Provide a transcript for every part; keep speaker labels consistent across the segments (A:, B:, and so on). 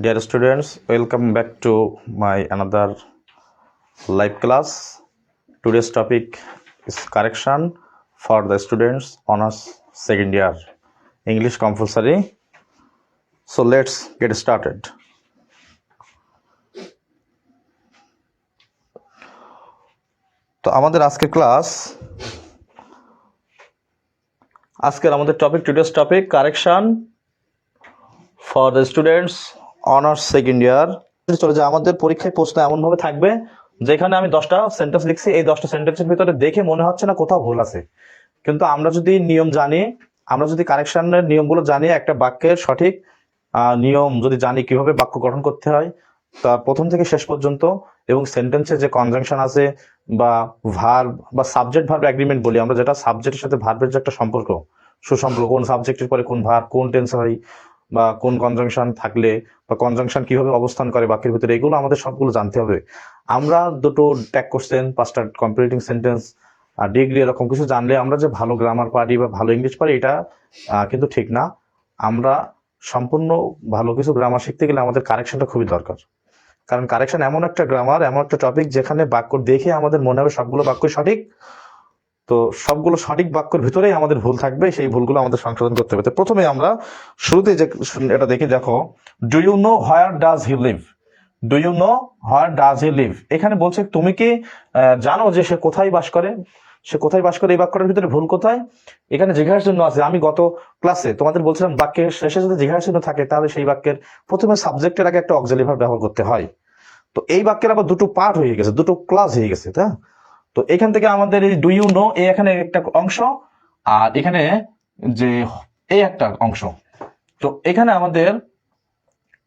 A: Dear students, welcome back to my another live class. Today's topic is correction for the students honors second year English compulsory. So let's get started. তো আমাদের আজকের class আজকের আমাদের topic today's topic correction for the students honours second year চলে যায় আমাদের পরীক্ষায় প্রশ্ন এমনভাবে থাকবে, যেখানে আমি দশটা সেন্টেন্স লিখছি, এই দশটা সেন্টেন্সের ভিতরে দেখে মনে হচ্ছে না কোথাও ভুল আছে। কিন্তু আমরা যদি নিয়ম জানি, আমরা যদি কারেকশানের নিয়মগুলো জানি, একটা বাক্যের সঠিক নিয়ম যদি জানি কীভাবে বাক্য গঠন করতে হয়, তা প্রথম থেকে শেষ পর্যন্ত এবং সেন্টেন্সে যে কনজাংশন আছে বা ভার্ব বা সাবজেক্ট ভার্ব এগ্রিমেন্ট বলি, আমরা যেটা সাবজেক্টের সাথে ভার্বের যে একটা সম্পর্ক, সুসম্পর্ক, কোন সাবজেক্টের পরে কোন ভার্ব কোন টেন্স হয়, বা কোন কনজাংশন থাকলে, বা কনজাংশন কীভাবে অবস্থান করে বাক্যের ভিতরে, এগুলো আমাদের সবগুলো জানতে হবে। আমরা দুটো ট্যাগ কোশ্চেন পাঁচটা কম্পিটিং সেন্টেন্স আর ডিগ্রি এরকম কিছু জানলে আমরা যে ভালো গ্রামার পারি বা ভালো ইংলিশ পারি, এটা কিন্তু ঠিক না। আমরা সম্পূর্ণ ভালো কিছু গ্রামার শিখতে গেলে আমাদের কারেকশনটা খুবই দরকার। কারণ কারেকশন এমন একটা গ্রামার এমন একটা টপিক যেখানে বাক্য দেখে আমাদের মনে হবে সবগুলো বাক্য সঠিক। তো সবগুলো সঠিক বাক্যের ভিতরেই আমাদের ভুল থাকবে, সেই ভুলগুলো আমাদের সংশোধন করতে হবে। প্রথমে আমরা শুরুতে যে এটা দেখি দেখো do you know where does he live do you know where does he live এখানে বলছে, তুমি কি জানো যে সে কোথায় বাস করে? সে কোথায় বাস করে, এই বাক্যটার ভিতরে ভুল কোথায়? এখানে জিজ্ঞাসার জন্য আছে, আমি গত ক্লাসে তোমাদের বলছিলাম বাক্যের শেষে যদি জিজ্ঞাসার জন্য থাকে, তাহলে সেই বাক্যের প্রথমে সাবজেক্টের আগে একটা অক্সিলারি ভার্ব ব্যবহার করতে হয়। তো এই বাক্যের আবার দুটো পার্ট হয়ে গেছে, দুটো ক্লাস হয়ে গেছে না? তো এখান থেকে আমাদের এই ডু ইউ নো এই এখানে একটা অংশ, আর এখানে যে এই একটা অংশ। তো এখানে আমাদের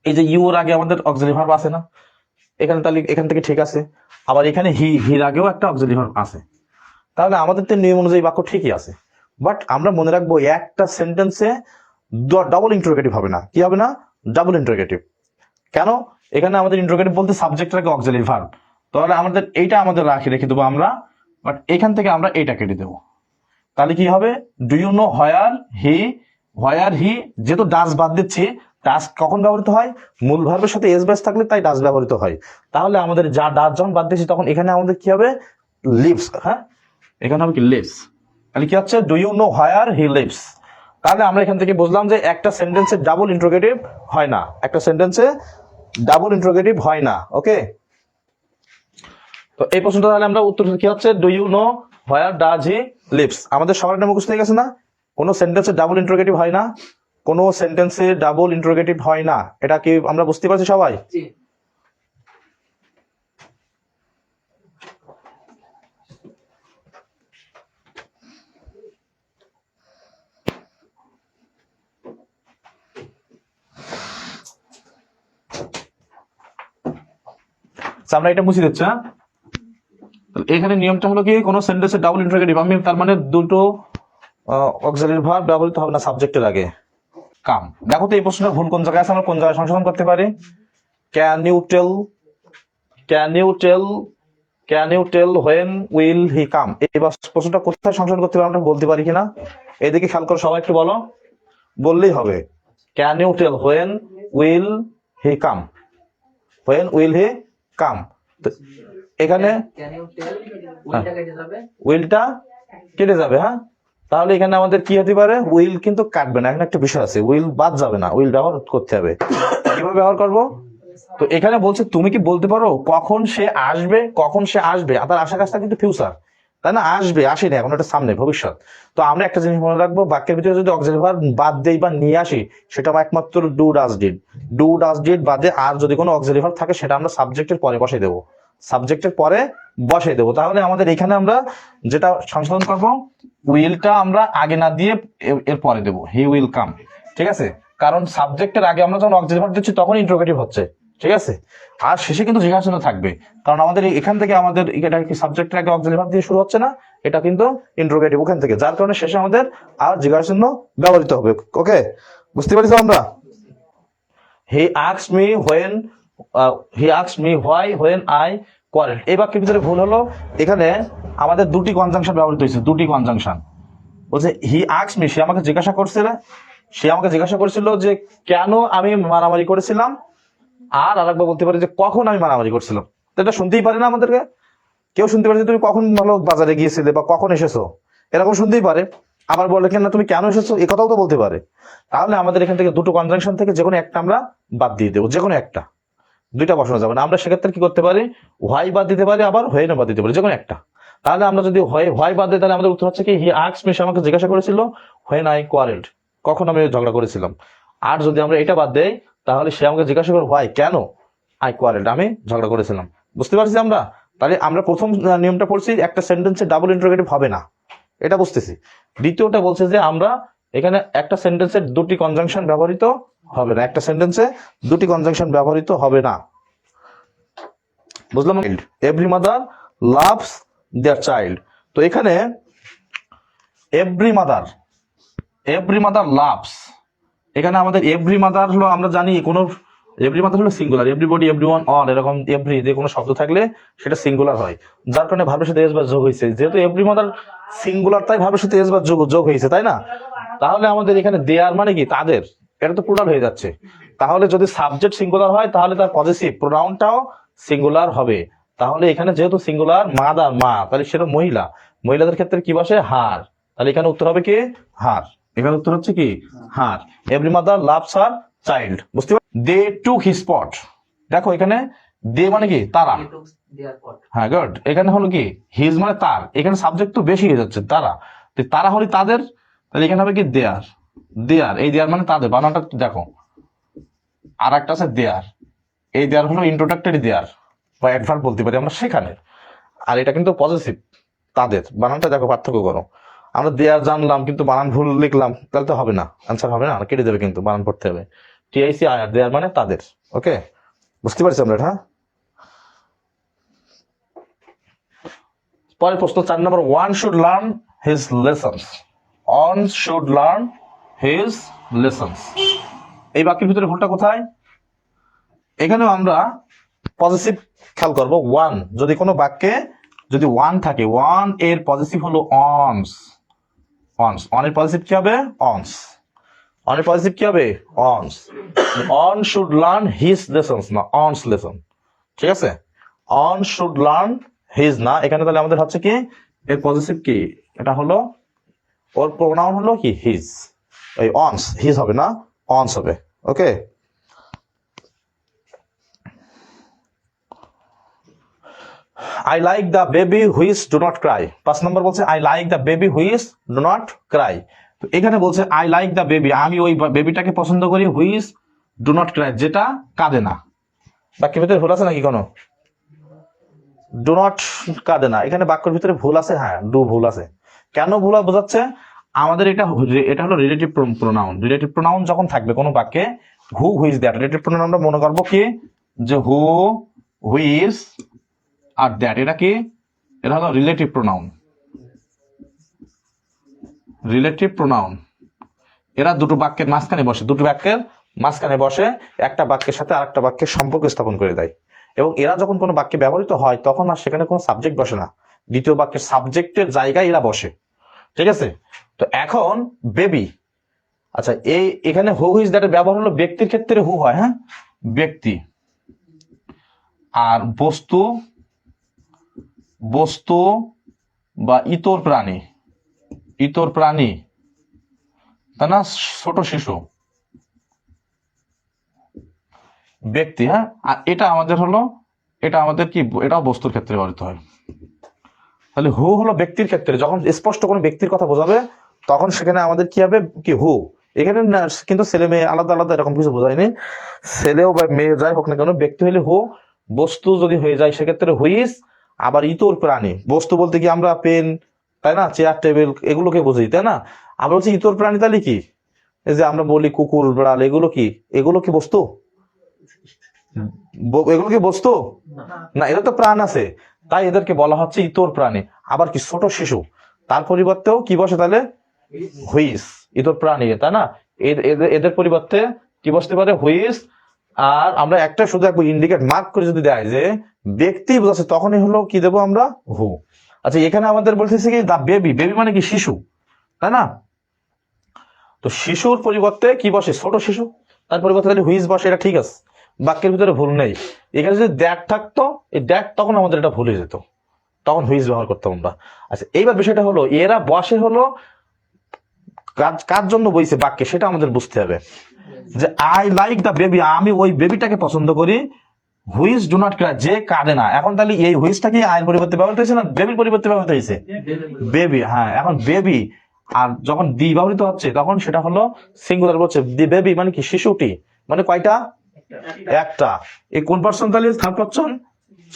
A: এই যে ইউর আগে আমাদের অক্সিলারি ভার্ব আছে না? এখানে তাহলে এখান থেকে ঠিক আছে। আবার এখানে হি হির আগেও একটা অক্সিলারি ভার্ব আছে। তাহলে আমাদের তো নিয়ম অনুযায়ী বাক্য ঠিকই আছে। বাট আমরা মনে রাখব একটা সেন্টেন্সে ডাবল ইন্টারোগেটিভ হবে না। কি হবে না? ডাবল ইন্টারোগেটিভ কেন? এখানে আমাদের ইন্টারোগেটিভ বলতে সাবজেক্টের আগে অক্সিলারি ভার্ব তাহলে আমাদের এইটা আমাদের রাখি, রেখে দেবো আমরা। বাট এখান থেকে আমরা এইটা কেটে দেবো। তাহলে কি হবে? Do you know where he where he যেহেতু ডাস বাদ দিচ্ছি ডাস কখন ব্যবহৃত হয়? মূল ভার্বের সাথে এস ব্যাস থাকলে তাই ডাস ব্যবহৃত হয়। তাহলে আমাদের যা ডাস যখন বাদ দিচ্ছি তখন এখানে আমাদের কি হবে? লিভস হ্যাঁ? এখানে হবে কি? লিভস তাহলে কি হচ্ছে? Do you know where he lives তাহলে আমরা এখান থেকে বুঝলাম যে একটা সেন্টেন্সে ডাবল ইন্ট্রোগেটিভ হয় না। একটা সেন্টেন্সে ডাবল ইন্ট্রোগেটিভ হয় না। ওকে তো এই প্রশ্নটা তাহলে আমরা উত্তর কি হচ্ছে? Do you know where does he lives আমাদের সবার এটা মুখস্থ গেছে না? কোনো সেন্টেন্সে ডাবল ইন্ট্রোগেটিভ হয় না। কোনো সেন্টেন্সে ডাবল ইন্ট্রোগেটিভ হয় না। এটা কি আমরা বুঝতে পারছি সবাই? আমরা এটা মুছে দিচ্ছি হ্যাঁ? এখানে নিয়মটা হলো কি, কোনো সেন্টেন্সের ডাবল ইন্টারোগেটিভ আমি তার মানে দুটো অক্সিলারি ভার্ব ব্যবহৃত হবে না সাবজেক্টের আগে। কাম। দেখো তো এই প্রশ্নটা ভুল কোন জায়গায় আছে, আমরা কোন জায়গায় সংশোধন করতে পারি? Can you tell can you tell can you tell when will he come এই প্রশ্নটা কোথায় সংশোধন করতে পারি, আমরা বলতে পারি কিনা? এদিকে খেয়াল করে, সবাই একটু বলো। বললেই হবে। Can you tell when will he come when will he come.
B: তো এখানে যাবে
A: উইলটা কেটে যাবে হ্যাঁ? তাহলে এখানে আমাদের কি হতে পারে? উইল কিন্তু কাটবে না, এখানে একটা বিষয় আছে। উইল বাদ যাবে না, উইল ব্যবহার করতে হবে। কীভাবে ব্যবহার করব? তো এখানে বলছে, তুমি কি বলতে পারো কখন সে আসবে, কখন সে আসবে? আর তার আশা কাজটা কিন্তু ফিউচার তাই না, আসবে, আসেনি এখন এটা সামনে, ভবিষ্যৎ। তো আমরা একটা জিনিস মনে রাখব, বাক্যের ভিতরে যদি অক্সিলারি ভার্ব বাদ দেই বা নিয়ে আসি, সেটা একমাত্র do does did do does did বাদে আর যদি কোনো অক্সিলারি থাকে, সেটা আমরা সাবজেক্টের পরে বসে দেবো। সাবজেক্টের পরে বসাই দেবো। তাহলে আমাদের এখানে আমরা যেটা সংশোধন করব উইলটা আমরা আগে না দিয়ে এর- পরে দেবো। হি উইল কাম ঠিক আছে? কারণ সাবজেক্টের আগে আমরা যখন অক্সিলারি দিচ্ছি, তখন ইন্টারোগেটিভ হচ্ছে। ঠিক আছে? আর শেষে কিন্তু জিজ্ঞাসা থাকবে। কারণ আমাদের এখান থেকে আমাদের এটা সাবজেক্টের আগে অক্সিলারি ভার্ব দিয়ে শুরু হচ্ছে না? এটা কিন্তু ইন্টারোগেটিভ ওখান থেকে। যার কারণে শেষে আমাদের আর জিজ্ঞাসার জন্য ব্যবহৃত হবে। ওকে? বুঝতে পারছি আমরা? He asks me when he asks me why when I quadrant এই বাক্যের ভিতরে ভুল হলো। এখানে আমাদের দুটি কনজাংশন ব্যবহৃত হয়েছে। দুটি কনজাংশন বলছে হি আক্স মি সে আমাকে জিজ্ঞাসা করছে সে আমাকে জিজ্ঞাসা করেছিল যে, কেন আমি মারামারি করেছিলাম? আর আরেকবার বলতে পারে যে কখন আমি মারামারি করছিলাম। তো এটা শুনতেই পারে না আমাদেরকে? কেউ শুনতে পারে যে তুমি কখন ভালো বাজারে গিয়েছিলে বা কখন এসেছ? এরকম শুনতেই পারে। আবার বলে কেন তুমি কেন এসেছ? এ কথাও তো বলতে পারে। তাহলে আমাদের এখান থেকে দুটো কনজাংশন থেকে যে কোনো একটা আমরা বাদ দিয়ে দেবো যে কোনো একটা। দুইটা বসানো যাবে না। আমরা সেক্ষেত্রে কি করতে পারি? হোয়াই বাদ দিতে পারি, আবার হয়ে না বাদ দিতে পারি যে কোনো একটা। তাহলে আমরা যদি হয় হোয়াই বাদ দিই, তাহলে আমাদের উত্তর হচ্ছে কি হি আক্স মিস আমাকে জিজ্ঞাসা করেছিল হোয়েন আই কোয়ারেল্ড কখন আমি ঝগড়া করেছিলাম। আর যদি আমরা এটা বাদ দেই তাহলে সে আমাকে জিজ্ঞাসা করে হোয়াই কেন? আই কোয়ারেল্ড আমি ঝগড়া করেছিলাম। বুঝতে পারছি আমরা? তাহলে আমরা প্রথম নিয়মটা পড়ছি, একটা সেন্টেন্সে ডাবল ইন্টারোগেটিভ হবে না। এটা বুঝতেছি। দ্বিতীয়টা বলছে যে আমরা এখানে একটা সেন্টেন্সের দুটি কনজাংশন ব্যবহৃত হবে না। একটা সেন্টেন্সে দুটি কনজাংশন ব্যবহৃত হবে না। বুঝলাম? Every mother loves their child তো এখানে every mother every mother loves এখানে আমাদের এভরি মাদার হলো, আমরা জানি কোনো এভরি মাদার হলো singular everybody every one all এরকম এভরি যে কোনো শব্দ থাকলে সেটা সিঙ্গুলার হয়। যার কারণে ভাবের সাথে এস বা যোগ হয়েছে। যেহেতু এভরি মাদার সিঙ্গুলার তাই ভাবের সাথে এস বা যোগ যোগ হয়েছে, তাই না? তাহলে আমাদের এখানে দেয়ার মানে কি? তাদের। এটা তো প্লুরাল হয়ে যাচ্ছে। তাহলে যদি সাবজেক্ট সিঙ্গুলার হয়, তাহলে তার পজিটিভ প্রোনাউনটাও সিঙ্গুলার হবে। তাহলে এখানে যেহেতু সিঙ্গুলার মাদার মা, তাহলে সেটা মহিলা। মহিলাদের ক্ষেত্রে কি বসে? হার। তাহলে এখানে উত্তর হবে কি? হার। এখানে উত্তর হচ্ছে কি? হার। এভরি মাদার লাভস আর চাইল্ড বুঝতে পার দে টু হি স্পট দেখো এখানে দে মানে কি? তারা. হ্যাঁ গুড এখানে হলো কি? হিজ মানে তার। এখানে সাবজেক্ট তো বেশি হয়ে যাচ্ছে তারা। তারা হলে তাদের? তাহলে এখানে হবে কি? দেয়ার দেয়ার এই দেয়ার মানে তাদের। বানানটা দেখো। আর একটা আছে দেয়ার এই দেয়ার হলো ইন্ট্রোডাক্টরি দেয়ার বা অ্যাডভার্ব বলতে পারি আমরা সেখানে। আর এটা কিন্তু পজিটিভ তাদের। বানানটা দেখো পার্থক্য করো। আমরা দেয়ার জানলাম, কিন্তু বানান ভুল লিখলাম, তাহলে তো হবে না। আনসার হবে না কেটে দেবে কিন্তু, বানান পড়তে হবে। টিআইসি আর দেয়ার মানে তাদের ওকে বুঝতে পারছি আমরা হ্যাঁ পরের প্রশ্ন, চার নম্বর one should learn his lessons one should learn his lessons এই বাক্যের ভিতরে ভুলটা কোথায়? এখানেও আমরা পজিটিভ খেয়াল করব ওয়ান যদি কোনো বাক্যে যদি ওয়ান থাকে ওয়ানের পজিটিভ হলো অনস অনস অনের পজিটিভ কি হবে? অনস অনের পজিটিভ কি হবে? One's one should learn his lessons না অনস লেসন ঠিক আছে? অন শুড লার্ন হিজ না? এখানে তাহলে আমাদের হচ্ছে কি? এর পজিটিভ কি? এটা হলো, ওর প্রোনাউন হলো কি? হিজ এই অনস হিজ হবে না? অনস হবে. Okay I like the baby whose do not cry পাঁচ নম্বর বলছে I like the baby whose do not cry তো এখানে বলছে আই লাইক দ্য বেবি আমি ওই বেবিটাকে পছন্দ করি হুইস ডু নট ক্রাই যেটা কাঁদে না। বাক্যের ভিতরে ভুল আছে নাকি কোনো? ডু নট কাঁদে না। এখানে বাক্যের ভিতরে ভুল আছে হ্যাঁ ডু ভুল আছে। কেন ভুল বোঝাচ্ছে? আমাদের এটা এটা হলো রিলেটিভ প্রোনাউন রিলেটিভ প্রোনাউন যখন থাকবে কোনো বাক্যে who whose that relative pronoun আমরা মনে করব কি? যে হু হুইজ আর দ্যাট এটা কি? এটা হলো রিলেটিভ প্রোনাউন রিলেটিভ প্রোনাউন এরা দুটো বাক্যের মাঝখানে বসে, দুটো বাক্যের মাঝখানে বসে, একটা বাক্যের সাথে আরেকটা বাক্যের সম্পর্ক স্থাপন করে দেয়। এবং এরা যখন কোনো বাক্যে ব্যবহৃত হয়, তখন আর সেখানে কোনো সাবজেক্ট বসে না। দ্বিতীয় বাক্যের সাবজেক্টের জায়গায় এরা বসে। ঠিক আছে? তো এখন বেবি আচ্ছা এই এখানে হু ইজ দ্যাটের ব্যবহার হলো ব্যক্তির ক্ষেত্রে হু হয় হ্যাঁ? ব্যক্তি। আর বস্তু বস্তু বা ইতর প্রাণী। ইতর প্রাণী। তাই না, ছোট শিশু। ব্যক্তি হ্যাঁ? আর এটা আমাদের হলো, এটা আমাদের কি, এটাও বস্তুর ক্ষেত্রে ব্যবহৃত হয়। তাহলে হু হলো ব্যক্তির ক্ষেত্রে। যখন স্পষ্ট কোনো ব্যক্তির কথা বোঝাবে, তখন সেখানে আমাদের কি হবে? কি হু? এখানে কিন্তু ছেলে মেয়ে আলাদা আলাদা এরকম কিছু বোঝায়নি। ছেলেও বা মেয়ে যাই হোক না কেন, ব্যক্তি হলে হু, বস্তু যদি হয়ে যায়, সেক্ষেত্রে হুইস আবার ইতর প্রাণী। বস্তু বলতে কি আমরা পেন, তাই না? চেয়ার, টেবিল, এগুলোকে বুঝি, তাই না? আমরা বলছি ইতর প্রাণী তাহলে কি? এই যে আমরা বলি কুকুর, বিড়াল, এগুলো কি? এগুলো কি বস্তু? এগুলো কি বস্তু? না, এদের তো প্রাণ আছে। তাই এদেরকে বলা হচ্ছে ইতর প্রাণী। আবার কি ছোট শিশু? তার পরিবর্তেও কি বসে তাহলে? হুইস। ইতর প্রাণী, তাই না? এদ- এদের- এদের পরিবর্তে কি বসতে পারে? হুইস আর আমরা একটা শুধু একবার ইন্ডিকেট মার্ক করে যদি দেয় যে ব্যক্তি বোঝাচ্ছে, তখনই হলো কি দেবো আমরা? হু আচ্ছা এখানে আমাদের বলতেছে কি দা বেবি বেবি মানে কি? শিশু। তাই না? তো শিশুর পরিবর্তে কি বসে? ছোট শিশু। তার পরিবর্তে তাহলে হুইজ বসে? এটা ঠিক আছে। বাক্যের ভিতরে ভুল নেই। এখানে যদি দ্যাট থাকতো, এই দ্যাট তখন আমাদের এটা ভুলে যেত। তখন হুইজ ব্যবহার করতাম আমরা। আচ্ছা এইবার বিষয়টা হলো, এরা বসে হলো কার কার জন্য বইছে বাক্যে? সেটা আমাদের বুঝতে হবে। যে আই লাইক দ্য বেবি আমি ওই বেবিটাকে পছন্দ করি। হুইজ ডু নট ক্রাই যে কাঁদে না। এখন তাহলে এই হুইজটা কি আয়ের পরিবর্তে ব্যবহৃত হয়েছে না বেবির পরিবর্তে ব্যবহৃত হয়েছে? বেবি হ্যাঁ। এখন বেবি আর যখন দি ব্যবহৃত হচ্ছে, তখন সেটা হলো সিঙ্গুলার বলছে। দি বেবি মানে কি? শিশুটি। মানে কয়টা? একটা। এই কোন পার্সন তাহলে? থার্ড পার্সন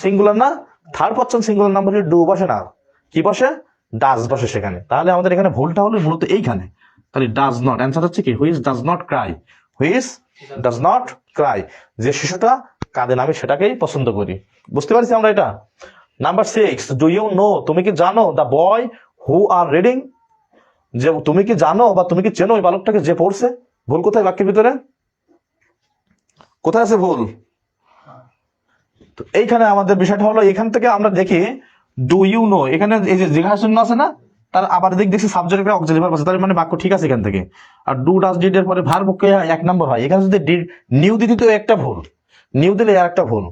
A: সিঙ্গুলার না? Third person singular number do বসে না। কি বসে? ডাজ বসে সেখানে। তাহলে আমাদের এখানে ভুলটা হলো মূলত এইখানে। তাহলে ডাজ নট অ্যান্সার হচ্ছে কি? Whose does not cry whose does not cry যে শিশুটা কাঁদে না, আমি সেটাকেই পছন্দ করি। বুঝতে পারছি আমরা এটা? Number six do you know তুমি কি জানো the boy who are reading যে তুমি কি জানো বা তুমি কি চেনো ওই বালকটাকে যে পড়ছে? ভুল কোথায় বাক্যের ভিতরে? কোথায় আছে ভুল? তো এইখানে আমাদের বিষয়টা হলো, এখান থেকে আমরা দেখি ডু ইউ নো এখানে এই যে জিজ্ঞাসা আছে না? তার আবার দিক দেখছি সাবজেক্ট অক্সিলারি ভার্ব আছে তার মানে বাক্য ঠিক আছে এখান থেকে? আর ডু ডাস ডিড এর পরে ভার পক্ষে এক নম্বর হয়। এখানে যদি ডিড নিউ দিতে তো একটা ভুল। নিউ দিলে আর একটা ভুল।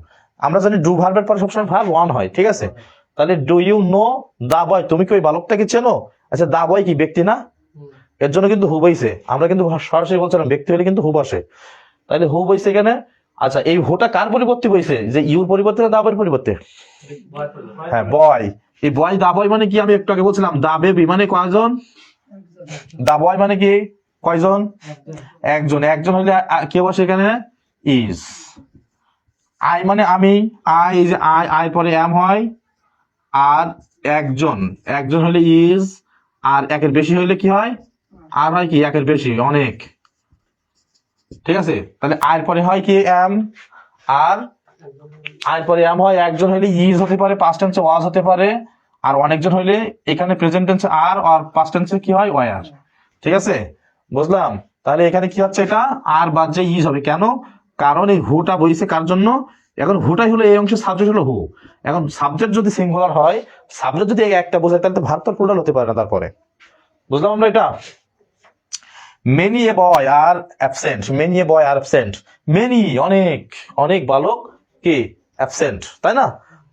A: আমরা জানি ডু ভার্বের পরে সবসময় ভার ওয়ান হয় ঠিক আছে? তাহলে do you know the boy তুমি কি ওই বালকটাকে চেনো? আচ্ছা দা বয় কি? ব্যক্তি না? এর জন্য কিন্তু হু বইছে। আমরা কিন্তু সরাসরি বলছিলাম ব্যক্তি হলে কিন্তু হু বসে। তাহলে হু বইছে এখানে? আচ্ছা এই হুটা কার পরিবর্তে বইছে? যে ইউর পরিবর্তে না দাবের পরিবর্তে? হ্যাঁ বয় এই বয় দাবয় মানে কি? আমি একটু আগে বলছিলাম দাবে বেবি মানে কয়জন? দা বয় মানে কি? কয়জন? একজন। একজন হলে কে বসে এখানে? ইজ আই মানে আমি আই যে আই আই পরে এম হয়, আর একজন। একজন হলে ইজ আর একের বেশি হলে কি হয়? আর হয় কি? একের বেশি, অনেক। ঠিক আছে? তাহলে আয়ের পরে হয় কি? এম আর আয়ের পরে এম হয়, একজন হলে ইজ হতে পারে পাস্ট টেন্সে ওয়াজ হতে পারে, আর অনেকজন হইলে এখানে প্রেজেন্ট টেন্সে আর আর পাস্ট টেন্সে কি হয় ওয়ার ঠিক আছে? বুঝলাম? তাহলে এখানে কি হচ্ছে এটা? আর বাদ যে ইজ হবে। কেন? কারণ এই হুটা বইছে কার জন্য? এখন হুটাই হলো এই অংশের সাবজেক্ট হলো হু এখন সাবজেক্ট যদি সিঙ্গুলার হয় সাবজেক্ট যদি একটা বোঝায়, তাহলে তো ভার তো হতে পারে না তারপরে। বুঝলাম আমরা এটা? Many a boy are absent many a boy are absent many অনেক অনেক বালক কি? অ্যাবসেন্ট তাই না?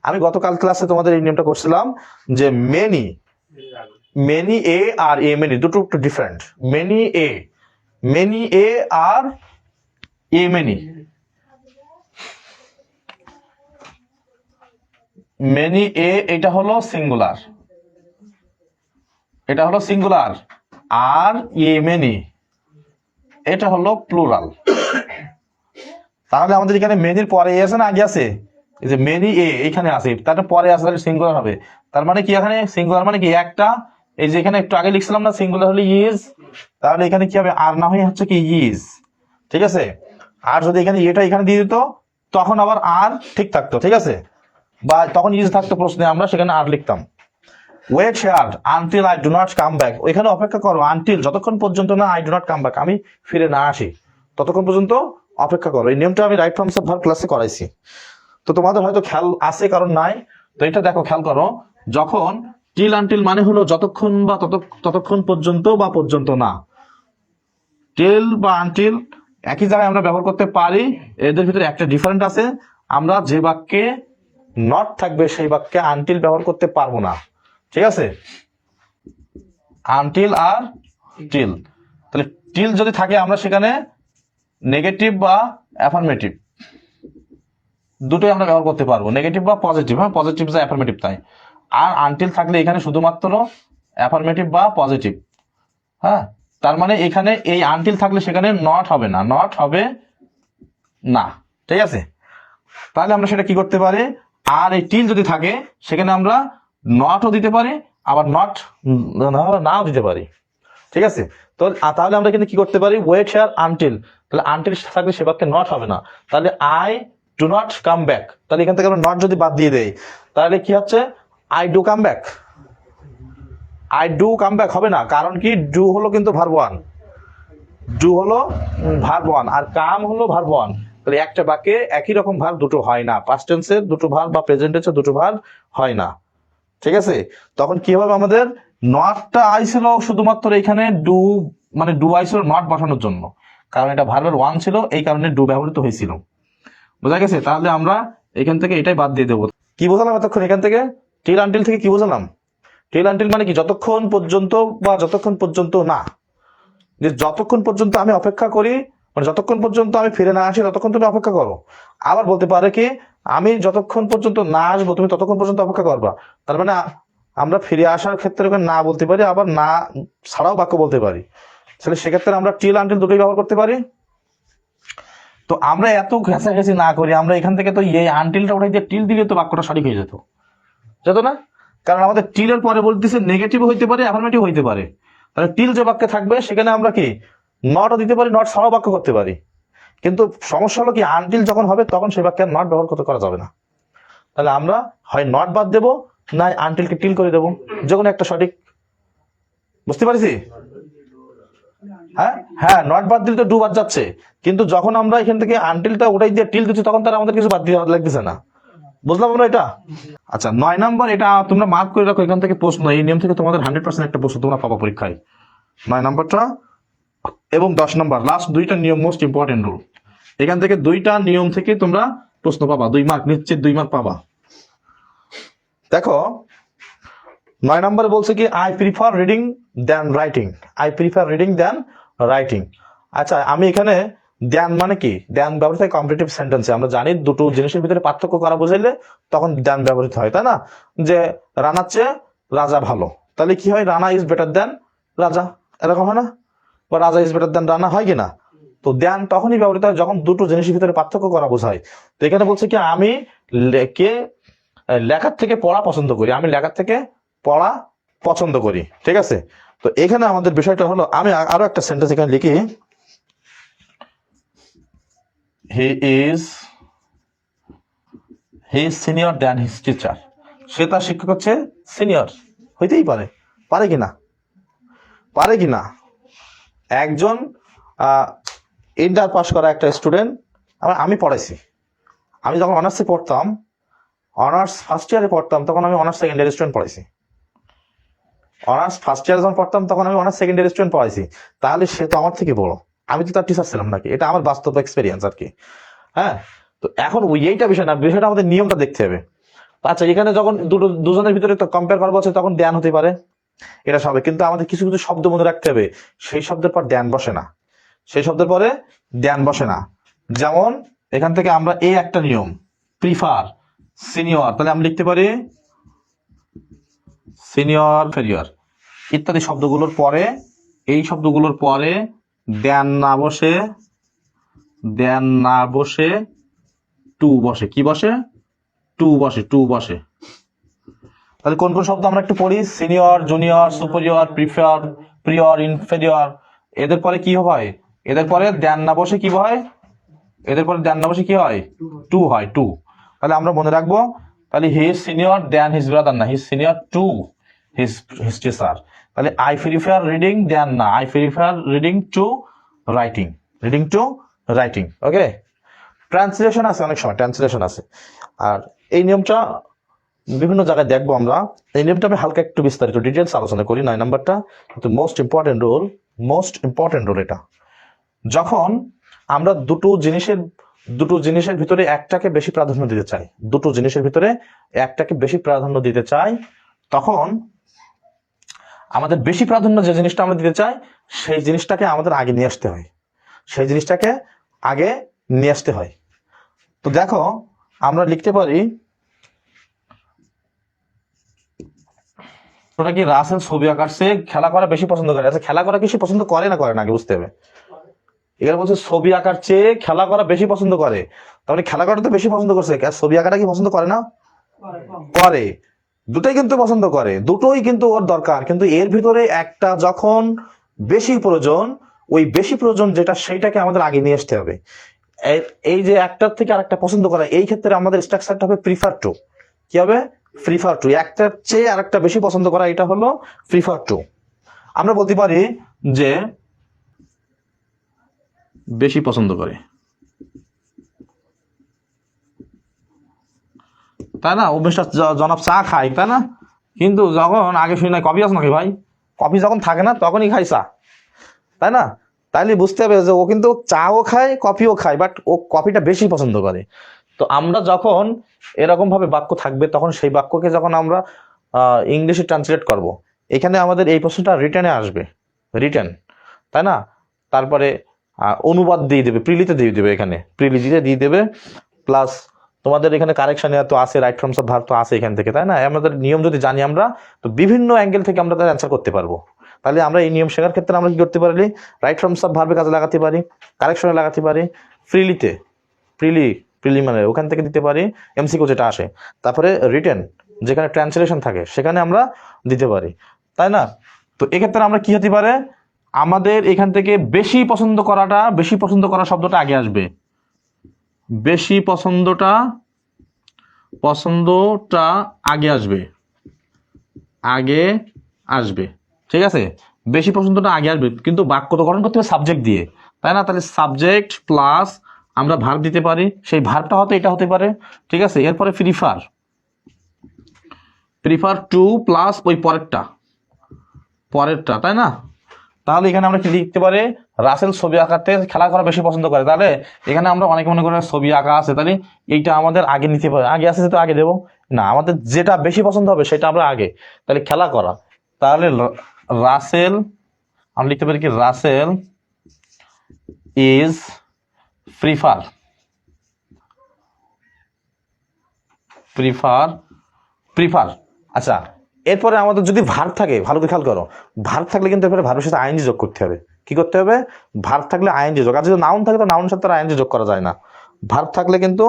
A: আমি গতকাল ক্লাসে তোমাদের এই নিয়মটা করছিলাম যে মেনি মেনি এ আর এ মেনি দুটো একটু different many a many a R a many many a এটা হলো সিঙ্গুলার এটা হলো সিঙ্গুলার আর এ মেনি এটা হলো প্লুরাল তাহলে আমাদের এখানে মেনির পরে এ আছে না আগে আছে? এই যে মেনি এ, এখানে আছে। তার পরে তাহলে সিঙ্গুলার হবে। তার মানে কি এখানে? সিঙ্গুলার মানে কি? একটা, এই যে এখানে একটু আগে লিখছিলাম না সিঙ্গুলার হলে ইজ তাহলে এখানে কি হবে? আর না হয়ে হচ্ছে কি? ইজ ঠিক আছে? আর যদি এখানে এটা এখানে দিয়ে দিত, তখন আবার আর ঠিক থাকতো। ঠিক আছে? বা তখন ইজ থাকতো প্রশ্নে আমরা, সেখানে আর লিখতাম। Wait there until I do not come back ওইখানে অপেক্ষা করো আনটিল যতক্ষণ পর্যন্ত না I do not come back আমি ফিরে না আসি, ততক্ষণ পর্যন্ত অপেক্ষা করো। এই নিয়মটা আমি রাইট ফ্রম সব ভার ক্লাসে করাইছি। তো তোমাদের হয়তো খেয়াল আছে, কারণ নাই। তো এটা দেখো, খেয়াল করো, যখন টিল আনটিল মানে হলো যতক্ষণ বা তত ততক্ষণ পর্যন্ত বা পর্যন্ত না। টিল বা আনটিল একই জায়গায় আমরা ব্যবহার করতে পারি, এদের ভিতরে একটা ডিফারেন্ট আছে। আমরা যে বাক্যে নট থাকবে, সেই বাক্যে আনটিল ব্যবহার করতে পারব না। ঠিক আছে? আনটিল আর টিল তাহলে টিল যদি থাকে, আমরা সেখানে নেগেটিভ বা অ্যাফার্মেটিভ দুটোই আমরা ব্যবহার করতে পারব। নেগেটিভ বা পজিটিভ হ্যাঁ? পজিটিভ বা অ্যাফার্মেটিভ তাই। আর আনটিল থাকলে এখানে শুধুমাত্র অ্যাফার্মেটিভ বা পজিটিভ হ্যাঁ? তার মানে এখানে এই আনটিল থাকলে সেখানে নট হবে না। নট হবে না। ঠিক আছে? তাহলে আমরা সেটা কি করতে পারি? আর এই টিল যদি থাকে, সেখানে আমরা নটও দিতে পারি, আবার নট নাও দিতে পারি। ঠিক আছে? তো তাহলে আমরা কিন্তু কি করতে পারি? ওয়েট শেয়ার আনটিল তাহলে আনটিল থাকলে সে বাক্যে নট হবে না। তাহলে I do not come back তাহলে এখান থেকে আমরা নট যদি বাদ দিয়ে দেই, তাহলে কি হচ্ছে? I do come back I do come back হবে না। কারণ কি? ডু হলো কিন্তু ভার্ব ওয়ান ডু হলো ভার্ব ওয়ান আর কাম হলো ভার্ব ওয়ান তাহলে একটা বাক্যে একই রকম ভার দুটো হয় না। পাস্ট টেন্সের দুটো ভার বা প্রেজেন্ট টেন্সের দুটো ভার হয় না। ঠিক আছে? তখন কি হবে আমাদের? নটটা আইছিল শুধুমাত্র এখানে ডু মানে ডু আইছিল নট বসানোর জন্য। কারণ এটা ভার্বের ওয়ান ছিল, এই কারণে ডু ব্যবহৃত হয়েছিল। বোঝা গেছে? তাহলে আমরা এখান থেকে এটাই বাদ দিয়ে দেবো। কি বোঝালাম এতক্ষণ এখান থেকে? টিল আন্টিল থেকে কি বোঝালাম? টিল আন্টিল মানে কি? যতক্ষণ পর্যন্ত বা যতক্ষণ পর্যন্ত না। যে যতক্ষণ পর্যন্ত আমি অপেক্ষা করি মানে যতক্ষণ পর্যন্ত আমি ফিরে না আসি, ততক্ষণ তুমি অপেক্ষা করো। আবার বলতে পারে কি? আমি যতক্ষণ পর্যন্ত না আসব, তুমি ততক্ষণ পর্যন্ত অপেক্ষা করবা। তার মানে আমরা ফিরে আসার ক্ষেত্রে না বলতে পারি, আবার না ছাড়াও বাক্য বলতে পারি। তাহলে সেক্ষেত্রে আমরা টিল আন্টিল দুটোই ব্যবহার করতে পারি। তো আমরা এত ঘেঁষাঘেঁষি না করি, আমরা এখান থেকে তো এই আনটিলটা উঠাই দিয়ে টিল দিলে তো বাক্যটা সঠিক হয়ে যেত। যেত না? কারণ আমাদের টিলের পরে বলতেছে নেগেটিভ হইতে পারে অ্যাফার্মেটিভ হইতে পারে। তাহলে টিল যে বাক্যে থাকবে, সেখানে আমরা কি? নটও দিতে পারি নট ছাড়াও বাক্য করতে পারি। কিন্তু সমস্যা হলো কি আনটিল যখন হবে, তখন সেই বাক্যে নট ব্যবহার করতে করা যাবে না। তাহলে আমরা হয় নট বাদ দেবো না আনটিলকে টিল করে দেবো। যে কোনো একটা সঠিক। বুঝতে পারছি? হ্যাঁ? হ্যাঁ নট বাদ দিলে তো ডু বাদ যাচ্ছে। কিন্তু যখন আমরা এখান থেকে আনটিলটা উঠাই দিয়ে টিল দিচ্ছি, তখন তারা আমাদের কিছু বাদ দিয়ে লাগতেছে না। বুঝলাম আমরা এটা? আচ্ছা নয় নম্বর, এটা তোমরা মার্ক করে রাখো, এখান থেকে প্রশ্ন, এই নিয়ম থেকে তোমাদের হান্ড্রেড পার্সেন্ট একটা প্রশ্ন তোমরা পাবা পরীক্ষায়। নয় নম্বরটা, এবং দশ নম্বর লাস্ট দুইটা নিয়ম মোস্ট ইম্পর্টেন্ট রুল এখান থেকে দুইটা নিয়ম থেকে তোমরা প্রশ্ন পাবা, দুই মার্ক নিশ্চিত দুই মার্ক পাবা। দেখো, নয় নম্বরে বলছে কি I prefer reading than writing I prefer reading than writing আচ্ছা আমি এখানে দ্যান মানে কি? দ্যান ব্যবহৃত হয় কম্পিটিভ সেন্টেন্সে আমরা জানি দুটো জিনিসের ভিতরে পার্থক্য করা বোঝাইলে তখন দ্যান ব্যবহৃত হয়, তাই না? যে রানার চেয়ে রাজা ভালো। তাহলে কি হয়? রানা ইজ বেটার দ্যান রাজা। এরকম হয় না? বা রাজা ইজ বেটার দ্যান রানা হয় কিনা তো দ্যান তখনই ব্যবহৃত হয় যখন দুটো জিনিসের ভিতরে পার্থক্য করা বোঝায়। তো এখানে বলছে কি, আমি লেখে লেখার থেকে পড়া পছন্দ করি। আমি লেখার থেকে পড়া পছন্দ করি। ঠিক আছে? তো এখানে আমাদের বিষয়টা হলো, আমি আরও একটা সেন্টেন্স এখানে লিখি। He is he senior than his teacher সে তার শিক্ষক হচ্ছে সিনিয়র হইতেই পারে। পারে কিনা পারে কিনা একজন ইন্টার পাস করা একটা স্টুডেন্ট আমি পড়াইছি। আমি যখন অনার্সে পড়তাম অনার্স ফার্স্ট ইয়ারে পড়তাম, তখন আমি অনার্স সেকেন্ড ইয়ার স্টুডেন্ট পড়াইছি। অনার্স ফার্স্ট ইয়ার যখন পড়তাম, তখন আমি অনার্স সেকেন্ড ইয়ার স্টুডেন্ট পড়াইছি। তাহলে সে তো আমার থেকে বড়। আমি তো তার টিচার ছিলাম নাকি? এটা আমার বাস্তব এক্সপিরিয়েন্স আর কি। হ্যাঁ? তো এখন এইটা বিষয় না, বিষয়টা আমাদের নিয়মটা দেখতে হবে। আচ্ছা এখানে যখন দুটো দুজনের ভিতরে কম্পেয়ার করা হচ্ছে তখন ধ্যান হতে পারে। এটা সবে কিন্তু আমাদের কিছু কিছু শব্দ মনে রাখতে হবে। সেই শব্দের পর ধ্যান বসে না। সেই শব্দের পরে ধ্যান বসে না। যেমন, এখান থেকে আমরা এ একটা নিয়ম। প্রিফার সিনিয়র তাহলে আমি লিখতে পারি সিনিয়র ফেরিয়র ইত্যাদি শব্দগুলোর পরে, এই শব্দগুলোর পরে দেন না বসে, দেন না বসে, টু বসে। কি বসে? টু বসে টু বসে। তাহলে কোন কোন শব্দ আমরা একটু পড়ি? Senior junior superior prefer prior inferior এদের পরে কি হয়? এদের পরে দেন না বসে কি হয়? এদের পরে দেন না বসে কি হয়? টু হয়, টু। তাহলে আমরা মনে রাখব, তাহলে he is senior, than his brother না। He senior, to. His teacher তাহলে আই প্রিফার রিডিং দেন না. I prefer reading to writing reading to writing okay translation আছে, অনেক সময় ট্রান্সলেশন আছে। আর এই নিয়মটা বিভিন্ন জায়গায় দেখব আমরা। এই নিয়মটা আমি হালকা একটু বিস্তারিত ডিটেলস আলোচনা করি, নয় নাম্বারটা। কিন্তু most important role most important role এটা। যখন আমরা দুটো জিনিসের দুটো জিনিসের ভিতরে একটাকে বেশি প্রাধান্য দিতে চাই, দুটো জিনিসের ভিতরে একটাকে বেশি প্রাধান্য দিতে চাই, তখন আমাদের বেশি প্রাধান্য যে জিনিসটা আমরা দিতে চাই সেই জিনিসটাকে আমাদের আগে নিয়ে আসতে হয়। সেই জিনিসটাকে আগে নিয়ে আসতে হয়। তো দেখো আমরা লিখতে পারি ওটা কি রাসেল ছবি আঁকার চেয়ে খেলা করা বেশি পছন্দ করে? আচ্ছা খেলা করা বেশি পছন্দ করে না করে না আগে বুঝতে হবে। এখানে বলছে ছবি আঁকার চেয়ে খেলা করা বেশি পছন্দ করে। মানে খেলা করা তো বেশি পছন্দ করছে। ছবি আঁকাটা কি পছন্দ করে না? করে। দুটোই কিন্তু পছন্দ করে, দুটোই কিন্তু ওর দরকার। কিন্তু এর ভিতরে একটা যখন বেশি প্রয়োজন, ওই বেশি প্রয়োজন যেটা, সেইটাকে আমাদের আগে নিয়ে আসতে হবে। এই- যে একটার থেকে আরেকটা পছন্দ করা, এই ক্ষেত্রে আমাদের স্ট্রাকচারটা হবে প্রিফার টু কি হবে? প্রিফার টু একটার চেয়ে আরেকটা বেশি পছন্দ করা, এটা হলো প্রিফার টু আমরা বলতে পারি যে বেশি পছন্দ করে। তাই না? মিস্টার জনাব চা খায়, তাই না? কিন্তু যখন আগে শুনি না কফি আছে নাকি ভাই? কফি যখন থাকে না, তখনই খাই চা। তাই না? তাইলে বুঝতে হবে যে ও কিন্তু চাও খায়, কফিও খায় বাট ও কফিটা বেশি পছন্দ করে। তো আমরা যখন এরকম ভাবে বাক্য থাকবে, তখন সেই বাক্যকে যখন আমরা ইংলিশে ট্রান্সলেট করব, এখানে আমাদের এই প্রশ্নটা রিটার্নে আসবে। রিটার্ন তাই না? তারপরে অনুবাদ দিয়ে দেবে, প্রিলিতে দিয়ে দেবে এখানে। প্রিলিতে দিয়ে দেবে, প্লাস তোমাদের এখানে কারেকশন তো আছে রাইট ফ্রমস অফ ভার্ব তো আছে এখান থেকে, তাই না? আমাদের নিয়ম যদি জানি আমরা, তো বিভিন্ন অ্যাঙ্গেল থেকে আমরা তার অ্যান্সার করতে পারব। তাহলে আমরা এই নিয়ম শেখার ক্ষেত্রে আমরা কি করতে পারি? রাইট ফ্রমস অফ ভার্বে কাজে লাগাতে পারি কারেকশনে লাগাতে পারি ফ্রিলিতে প্রিলি প্রিলি মানে ওখান থেকে দিতে পারি এমসিকিউ যেটা আসে। তারপরে রিটেন যেখানে ট্রান্সলেশন থাকে, সেখানে আমরা দিতে পারি, তাই না? তো এক্ষেত্রে আমরা কি হতে পারে? আমাদের এখান থেকে বেশি পছন্দ করাটা, বেশি পছন্দ করা শব্দটা আগে আসবে। বেশি পছন্দটা পছন্দটা আগে আসবে। আগে আসবে। ঠিক আছে? বেশি পছন্দটা আগে আসবে, কিন্তু বাক্য তো গঠন করতে হবে সাবজেক্ট দিয়ে। তাই না? তাহলে সাবজেক্ট প্লাস আমরা ভার্ব দিতে পারি। সেই ভার্বটা হয়তো এটা হতে পারে। ঠিক আছে? এরপরে প্রিফার প্রিফার টু প্লাস ওই পরেরটা। পরেরটা, তাই না? তাহলে এখানে আমরা কি লিখতে পারি? রাসেল ছবি আঁকাতে খেলা করা বেশি পছন্দ করে। তাহলে এখানে আমরা অনেক মনে করে ছবি আঁকা আছে, তাহলে এইটা আমাদের আগে নিতে পারে। আগে আছে তো আগে দেবো। না, আমাদের যেটা বেশি পছন্দ হবে সেটা আমরা আগে। তাহলে খেলা করা। তাহলে রাসেল, আমরা লিখতে পারি কি? Russell is prefer prefer prefer আচ্ছা এরপরে আমাদের যদি ভার থাকে, ভালো করে খেয়াল করো, ভার থাকলে কিন্তু এরপরে ভার্বের সাথে আইনজি যোগ করতে হবে। কি করতে হবে? ভার থাকলে আইনজি যোগ। আর যদি নাউন থাকে, তো নাউনের সাথে আইনজি যোগ করা যায় না। ভার থাকলে কিন্তু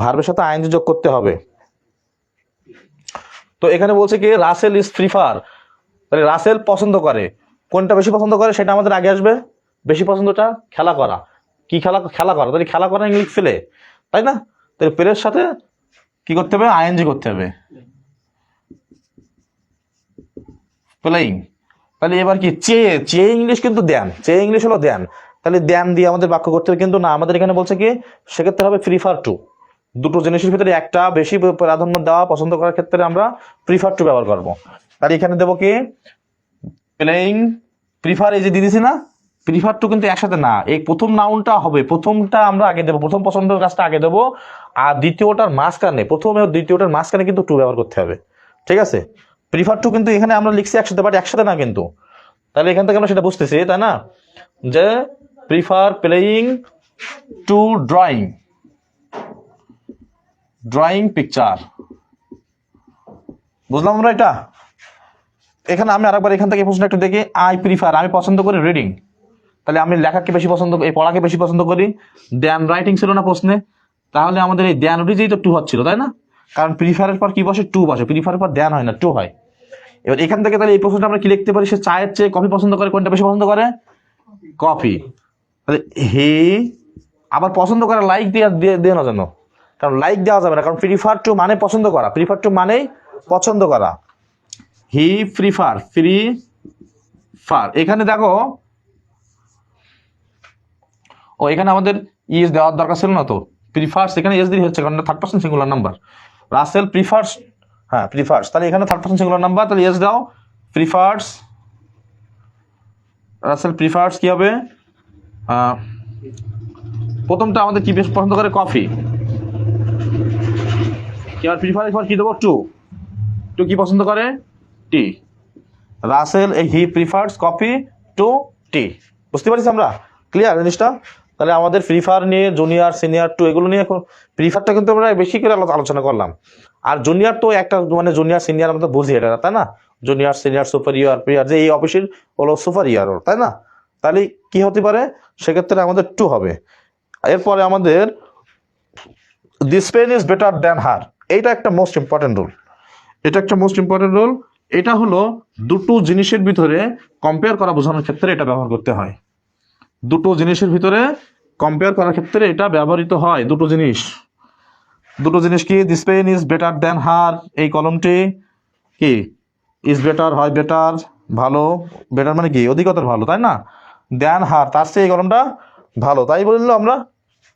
A: ভার্বের সাথে আইনজি যোগ করতে হবে। তো এখানে বলছে কি, রাসেল ইজ প্রিফার তাহলে রাসেল পছন্দ করে। কোনটা বেশি পছন্দ করে, সেটা আমাদের আগে আসবে। বেশি পছন্দটা, খেলা করা। কি খেলা খেলা করা? তাহলে খেলা করা ইংলিশ ফেলে তাই না? তাহলে পেলের সাথে কি করতে হবে? আইএনজি করতে হবে। প্লেইং তাহলে এবার কি? চেয়ে চেয়ে ইংলিশ কিন্তু দেন। চেয়ে ইংলিশ হলো দেন। তাহলে দেন দিয়ে আমাদের বাক্য করতে হবে। কিন্তু না, আমাদের এখানে বলছে কি? সেক্ষেত্রে হবে প্রিফার টু দুটো জিনিসের ভিতরে একটা বেশি প্রাধান্য দেওয়া পছন্দ করার ক্ষেত্রে আমরা প্রিফার টু ব্যবহার করব। তাহলে এখানে দেবো কি? প্লেইং প্রিফার এই যে দিয়ে না? প্রিফার টু কিন্তু একসাথে না। এই প্রথম নাউনটা হবে। প্রথমটা আমরা আগে দেবো। প্রথম পছন্দের কাজটা আগে দেবো। আর দ্বিতীয়টার মাঝখানে, প্রথম দ্বিতীয়টার মাঝখানে কিন্তু টু ব্যবহার করতে হবে। ঠিক আছে? প্রিফার টু কিন্তু এখানে আমরা লিখছি একসাথে বাট একসাথে না কিন্তু। তাহলে এখান থেকে আমরা সেটা বুঝতেছি, তাই না? যে prefer playing to drawing drawing picture বুঝলাম আমরা এটা? এখানে আমি আরেকবার এখান থেকে প্রশ্ন একটু দেখি। আই প্রিফার আমি পছন্দ করি রিডিং তাহলে আমি লেখাকে বেশি পছন্দ, এই পড়াকে বেশি পছন্দ করি। দ্যান রাইটিং ছিল না প্রশ্নে। তাহলে আমাদের এই দ্যান অনুযায়ী তো টু হচ্ছিল, তাই না? কারণ প্রিফারের পর কি বসে? টু বসে। প্রিফারের পর দ্যান হয় না টু হয়। এবার এখান থেকে তাহলে এই প্রশ্নটা আমরা কি লিখতে পারি? সে চায়ের চেয়ে কফি পছন্দ করে, কোনটা বেশি পছন্দ করে? কফি তাহলে হে, আবার পছন্দ করা লাইক দিয়ে দিয়ে না যেন। কারণ লাইক দেওয়া যাবে না। কারণ প্রিফার টু মানে পছন্দ করা। প্রিফার টু মানেই পছন্দ করা। হি প্রিফার ফ্রি ফার এখানে দেখো, ও এখানে আমাদের ইএস দেওয়ার দরকার ছিল না তো। প্রিফার্স এখানে ইএস দিয়ে হচ্ছে, কারণ third person singular number Russell prefers হ্যাঁ প্রিফার্স। তাহলে এখানে থার্ড পার্সন সিঙ্গুলার নাম্বার তাহলে E S. Prefers, Russell prefers কি হবে? প্রথমটা আমাদের কি বেশ পছন্দ করে? কফি। কি আর প্রিফার এরপর কি দেবো? টু। টু কি পছন্দ করে? Tea. Russell he prefers coffee, to, tea. বুঝতে পারছি আমরা? ক্লিয়ার জিনিসটা? তাহলে আমাদের ফ্রি ফায়ার নিয়ে জুনিয়র সিনিয়র টু এগুলো নিয়ে এখন ফ্রি প্রিফারটা কিন্তু আমরা বেশি করে আলো- আলোচনা করলাম। আর জুনিয়র তো একটা মানে জুনিয়র সিনিয়র আমরা বুঝি এটা, তাই না? জুনিয়র সিনিয়র সুপার সুপারিয়র প্রিয়ার যে এই অফিসের হলো সুপার ইয়ার সুপারিয়র তাই না? তাহলে কি হতে পারে? সেক্ষেত্রে আমাদের টু হবে। এরপরে আমাদের this pen is better than her এইটা একটা মোস্ট ইম্পর্টেন্ট রুল এটা একটা মোস্ট ইম্পর্টেন্ট রুল এটা হলো দুটো জিনিসের ভিতরে কম্পেয়ার করা বোঝানোর ক্ষেত্রে এটা ব্যবহার করতে হয়। দুটো জিনিসের ভিতরে কম্পেয়ার করার ক্ষেত্রে এটা ব্যবহৃত হয়, দুটো জিনিস। দুটো জিনিস কি? This pen is better than her এই কলমটি কি? ইজ বেটার হয় বেটার ভালো। বেটার মানে কি? অধিকতর ভালো, তাই না? দ্যান হার তার চেয়ে এই কলমটা ভালো। তাই বলল আমরা,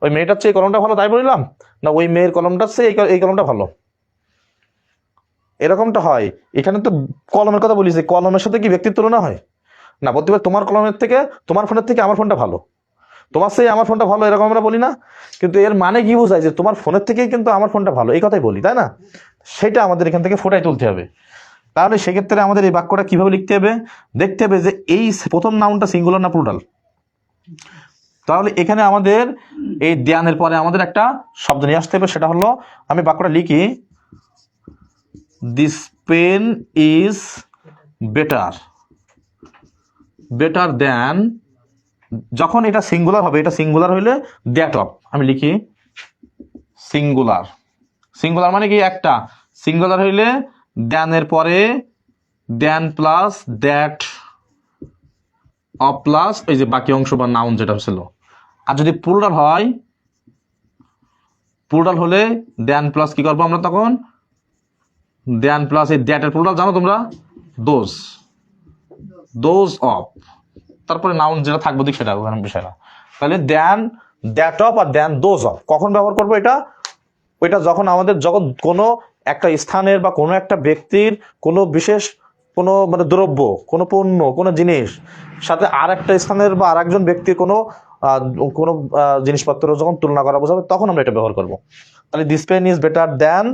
A: ওই মেয়েটার চেয়ে কলমটা ভালো, তাই বললাম? না, ওই মেয়ের কলমটার চেয়ে এই এই কলমটা ভালো। এরকমটা হয়। এখানে তো কলমের কথা বলিস কলমের সাথে কি ব্যক্তির তুলনা হয়? না, বলতে পারে তোমার কলমের থেকে, তোমার ফোনের থেকে আমার ফোনটা ভালো। তোমার সেই আমার ফোনটা ভালো এরকম আমরা বলি না, কিন্তু এর মানে কি বোঝায় যে তোমার ফোনের থেকেই কিন্তু আমার ফোনটা ভালো, এই কথাই বলি, তাই না? সেটা আমাদের এখান থেকে ফোটাই তুলতে হবে। তাহলে সেক্ষেত্রে আমাদের এই বাক্যটা কীভাবে লিখতে হবে? দেখতে হবে যে এই প্রথম নাউনটা সিঙ্গুলার না প্লুরাল তাহলে এখানে আমাদের এই দেয়ানের পরে আমাদের একটা শব্দ নিয়ে আসতে হবে, সেটা হলো, আমি বাক্যটা লিখি this pen is better better than যখন এটা সিঙ্গুলার হবে, এটা সিঙ্গুলার হইলে দ্যাট অফ আমি লিখি সিঙ্গুলার সিঙ্গুলার মানে কি? একটা। সিঙ্গুলার হইলে দ্যানের পরে than plus that of plus এই যে বাকি অংশ বা নাউন যেটা ছিল। আর যদি প্লুরাল হয় প্লুরাল হলে দ্যান প্লাস কি করব আমরা তখন? দ্যান প্লাস এই দ্যাটের প্লুরাল জানো তোমরা? দোজ দোজ অফ তারপরে নাউন যেটা থাকব দিক সেটা বিষয় না তাহলে দ্যান দ্যাট অফ আর দেন দোজ অফ কখন ব্যবহার করব এটা? ওইটা যখন আমাদের, যখন কোনো একটা স্থানের বা কোনো একটা ব্যক্তির কোনো বিশেষ কোনো মানে দ্রব্য, কোনো পণ্য, কোনো জিনিস, সাথে আর একটা স্থানের বা আর একজন ব্যক্তির কোনো কোনো জিনিসপত্র যখন তুলনা করা বোঝাবে, তখন আমরা এটা ব্যবহার করব। তাহলে this pen is better than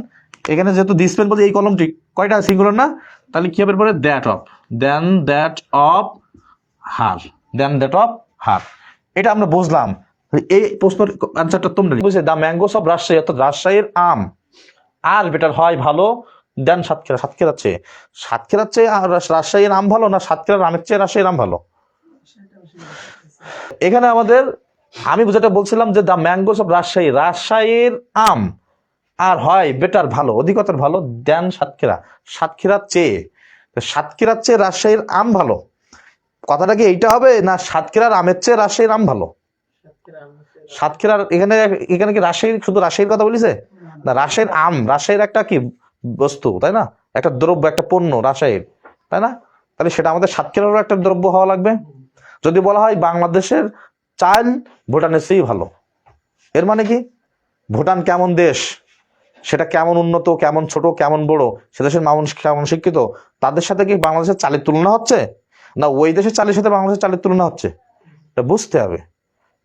A: এখানে যেহেতু দিস পেন বলতে এই কলমটি কয়টা সিঙ্গুলার না? তাহলে কি হবে পরে? That of than that of her than that of her এটা আমরা বুঝলাম। এই প্রশ্নের অ্যান্সারটা তোমরা বুঝলে দ্য ম্যাঙ্গোস অফ রাজশাহী অর্থাৎ রাজশাহীর আম। আর বেটার হয় ভালো দেন সাতক্ষীরা। সাতক্ষীরার চেয়ে। সাতক্ষীরার চেয়ে রাজশাহীর আম ভালো না সাতক্ষীরার আমের চেয়ে রাজশাহীর আম ভালো? এখানে আমাদের, আমি যেটা বলছিলাম যে দ্য ম্যাঙ্গোস অফ রাজশাহী। রাজশাহীর আম। আর হয় বেটার ভালো, অধিকতর ভালো দেন সাতক্ষীরা। সাতক্ষীরার চেয়ে। তো সাতক্ষীরার চেয়ে রাজশাহীর আম ভালো। কথাটা কি এইটা হবে না সাতক্ষীরার আমের চেয়ে রাজশাহীর আম ভালো? সাতক্ষীরার এখানে এখানে কি রাজশাহীর শুধু রাজশাহীর কথা বলিছে? না, রাজশাহীর আম, রাজশাহীর একটা কি বস্তু, তাই না? একটা দ্রব্য, একটা পণ্য রাজশাহীর, তাই না? তাহলে সেটা আমাদের সাতক্ষীরারও একটা দ্রব্য হওয়া লাগবে। যদি বলা হয় বাংলাদেশের চাল ভুটানের চেয়েই ভালো। এর মানে কি? ভুটান কেমন দেশ? সেটা কেমন উন্নত, কেমন ছোট, কেমন বড়, সে দেশের মানুষ কেমন শিক্ষিত, তাদের সাথে কি বাংলাদেশের চালের তুলনা হচ্ছে? না, ওই দেশের চালের সাথে বাংলাদেশের চালের তুলনা হচ্ছে? এটা বুঝতে হবে।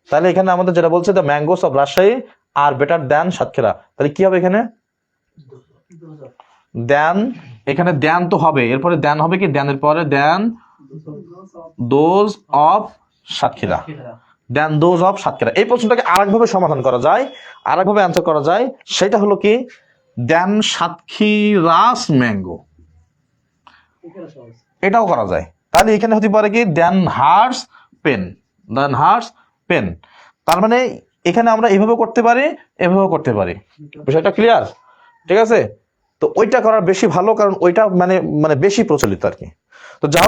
A: তাহলে এখানে আমাদের যেটা বলছে the mangoes of Rajshahi are better than Satkhira. তাহলে কি হবে এখানে? দ্যান এখানে দ্যান তো হবে। এরপরে দ্যান হবে কি? দ্যানের পরে than those of Satkhira. Than those of Satkhira. এই প্রশ্নটাকে আরেকভাবে সমাধান করা যায়, আরেকভাবে অ্যান্সার করা যায়। সেটা হলো কি? দেন সাতক্ষীরাস ম্যাঙ্গো। এটাও করা যায়। তাহলে এখানে হতে পারে কি? Then hers pen then hers pen তার মানে এখানে আমরা এইভাবে করতে পারি, এভাবেও করতে পারি। বিষয়টা ক্লিয়ার ঠিক আছে? তো ওইটা করার বেশি ভালো, কারণ ওইটা মানে মানে বেশি প্রচলিত আর কি। তো যা